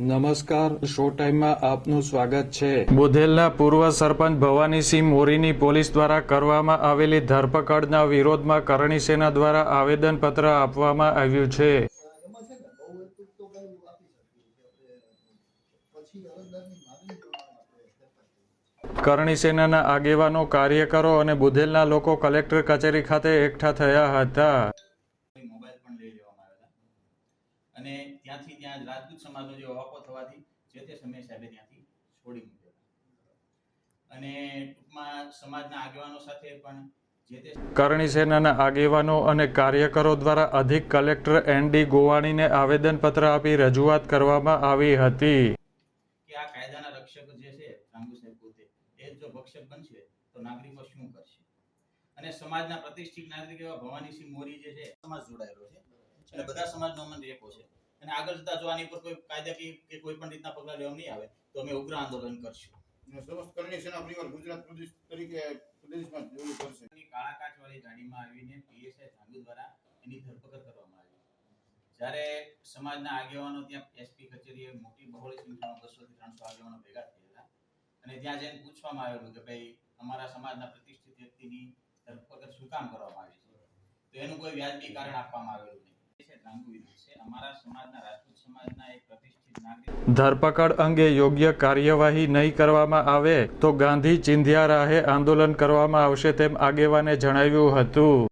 નમસ્કાર શો ટાઈમમાં આપનું સ્વાગત છે. બુધેલના પૂર્વ સરપંચ ભવાનીસિંહ મોરીની પોલીસ દ્વારા કરવામાં આવેલી ધરપકડના વિરોધમાં કરણી સેના દ્વારા આવેદનપત્ર આપવામાં આવ્યું છે. કરણી સેનાના આગેવાનો કાર્યકરો અને બુધેલના લોકો કલેક્ટર કચેરી ખાતે એકઠા થયા હતા મોબાઈલ પણ લઈ લેવામાં આવેલા અને ત્યાંથી ત્યાં રાજપૂત સમાજનો જે વાપો થવાથી જે તે સમયે સાહેબે ત્યાંથી છોડી મૂક્યો. અને ટૂંકમાં સમાજના આગેવાનો સાથે પણ કરણી સેનાના આગેવાનો અને કાર્યકરો દ્વારા અધિક કલેક્ટર એન ડી ગોવાણીને આવેદનપત્ર આપી રજૂઆત કરવામાં આવી હતી. કે આ કાયદાના રક્ષક જે છે રામુ સાહેબ પોતે એ જો ભક્ષક બનશે તો નાગરિકો શું કરશે? અને સમાજના પ્રતિષ્ઠિત નાગરિક એવા ભવાનીસિંહ મોરી જે છે સમાજ જોડાયેલો છે. અને બધા સમાજનો અમન રેપો છે. અને આગળ જતા જો આની ઉપર કોઈ કાયદાકીય કે કોઈ પણ રીતના પગલાં લેવામાં નહીં આવે તો અમે ઉગ્ર આંદોલન કરશું. સમસ્ત કરણી સેના પરિવાર ગુજરાત પ્રદેશ તરીકે પ્રદેશમાં જોવું પડશે. કાળા કાચ વાળી ગાડીમાં આવીને પીએસઆઈ ધાંગુ દ્વારા એની ધરપકડ કરવામાં આવી. જ્યારે સમાજના આગેવાનો ત્યાં એસપી કચેરીએ મોટી બહોળી સંખ્યામાં બસો થી ત્રણસો આગેવાનો ભેગા થયેલા અને ત્યાં જઈને પૂછવામાં આવેલું કે ભાઈ અમારા સમાજના પ્રતિષ્ઠિત વ્યક્તિની ધરપકડ શું કામ કરવામાં આવી છે? તો એનું કોઈ વ્યાજબી કારણ આપવામાં આવેલું ધરપકડ અંગે યોગ્ય કાર્યવાહી નહીં કરવામાં આવે તો ગાંધી ચિંધ્યા રાહે આંદોલન કરવામાં આવશે તેમ આગેવાને જણાવ્યું હતું.